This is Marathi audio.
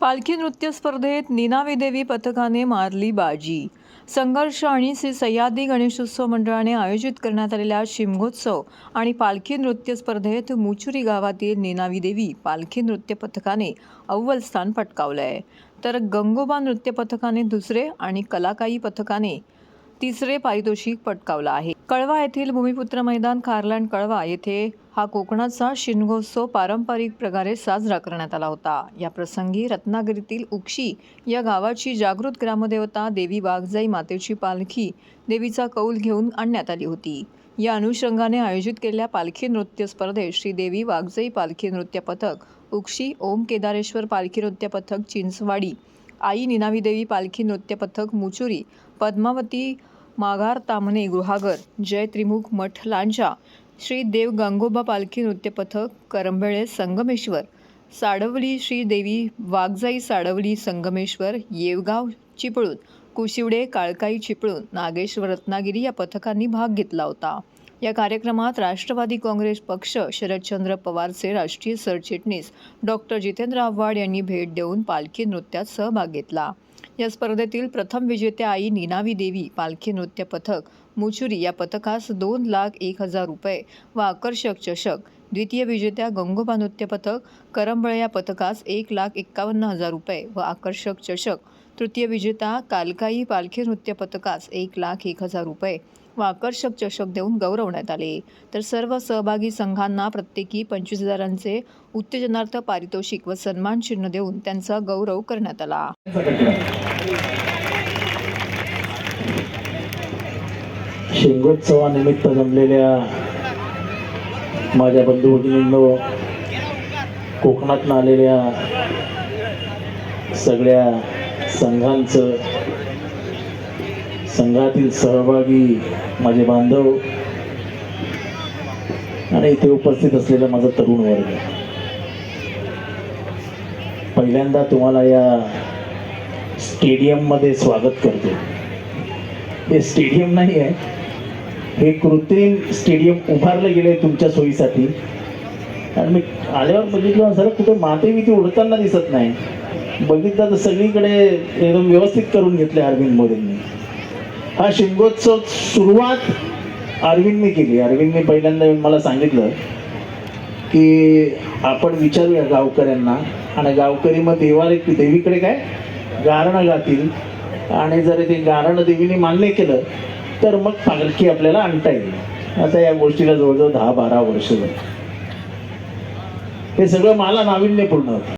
पालखी नृत्य स्पर्धेत निनावी देवी पथकाने मारली बाजी. संघर्ष आणि श्री सह्याद्री गणेशोत्सव मंडळाने आयोजित करण्यात आलेल्या शिमगोत्सव आणि पालखी नृत्य स्पर्धेत मुचुरी गावातील निनावी देवी पालखी नृत्य पथकाने अव्वल स्थान पटकावलं आहे तर गंगोबा नृत्य पथकाने दुसरे आणि कलाकाई पथकाने तिसरे पारितोषिक पटकावलं आहे. कळवा येथील भूमिपुत्र मैदान खारलँड कळवा येथे हा कोकणाचा शिनगोत्सव पारंपरिक प्रकारे साजरा करण्यात आला होता. या प्रसंगी रत्नागिरीतील उक्षी या गावाची जागृत ग्रामदेवता देवी वाघजाई मातेची पालखी देवीचा कौल घेऊन आणण्यात आली होती. या अनुषंगाने आयोजित केलेल्या पालखी नृत्य स्पर्धेत श्रीदेवी वाघजई पालखी नृत्य पथक उक्षी ओम केदारेश्वर पालखी नृत्य पथक चिंचवाडी आई निनावीदेवी पालखी नृत्य पथक मुचुरी पद्मावती माघार तामणे गृहागर जय त्रिमुख मठ लांजा श्री देव गंगोबा पालखी नृत्यपथक करंबेळे संगमेश्वर साडवली श्रीदेवी वाघजाई साडवली संगमेश्वर येवगाव चिपळूण कुशिवडे काळकाई चिपळूण नागेश्वर रत्नागिरी या पथकांनी भाग घेतला होता. या कार्यक्रमात राष्ट्रवादी काँग्रेस पक्ष शरदचंद्र पवारचे राष्ट्रीय सरचिटणीस डॉक्टर जितेंद्र आव्हाड यांनी भेट देऊन पालखी नृत्यात सहभाग घेतला. या स्पर्धेतील प्रथम विजेत्या आई निनावी देवी पालखी नृत्य पथक मुचुरी या पथकास दोन लाख एक हजार रुपये व आकर्षक चषक द्वितीय विजेत्या गंगोबा नृत्य पथक करंबळ या पथकास एक लाख एक्कावन्न हजार रुपये व आकर्षक चषक तृतीय विजेता कालकाई पालखी नृत्य पथकास एक लाख एक हजार रुपये व आकर्षक चषक देऊन गौरवण्यात आले. तर सर्व सहभागी संघांना प्रत्येकी पंचवीस हजारांचे उत्तेजनार्थ पारितोषिक व सन्मान चिन्ह देऊन त्यांचा गौरव करण्यात आला. शिंगोत्सवानिमित्त जमलेल्या माझ्या बंधू भगिनींनो कोकणातून आलेल्या सगळ्या संघांचं संघातील सहभागी माझे बांधव आणि इथे उपस्थित असलेला माझा तरुण वर्ग. पहिल्यांदा तुम्हाला या स्टेडियममध्ये स्वागत करतो. हे स्टेडियम नाही आहे. हे कृत्रिम स्टेडियम उभारलं गेलं आहे तुमच्या सोयीसाठी. आणि मी आल्यावर बघितलं सर कुठे माते बिते उडताना दिसत नाही. बघितलं तर सगळीकडे एकदम व्यवस्थित करून घेतले अरविंद मोदींनी. हा शिमगोत्सव सुरुवात अरविंदने केली. अरविंदने पहिल्यांदा येऊन मला सांगितलं की आपण विचारूया गावकऱ्यांना. आणि गावकरी मग देवाला देवीकडे काय? गारणं गातील आणि जर ते गारणं देवीने मान्य केलं तर मग पालखी आपल्याला आणता येईल. आता या गोष्टीला जवळजवळ दहा बारा वर्ष झाली. हे सगळं मला नाविन्यपूर्ण होतं.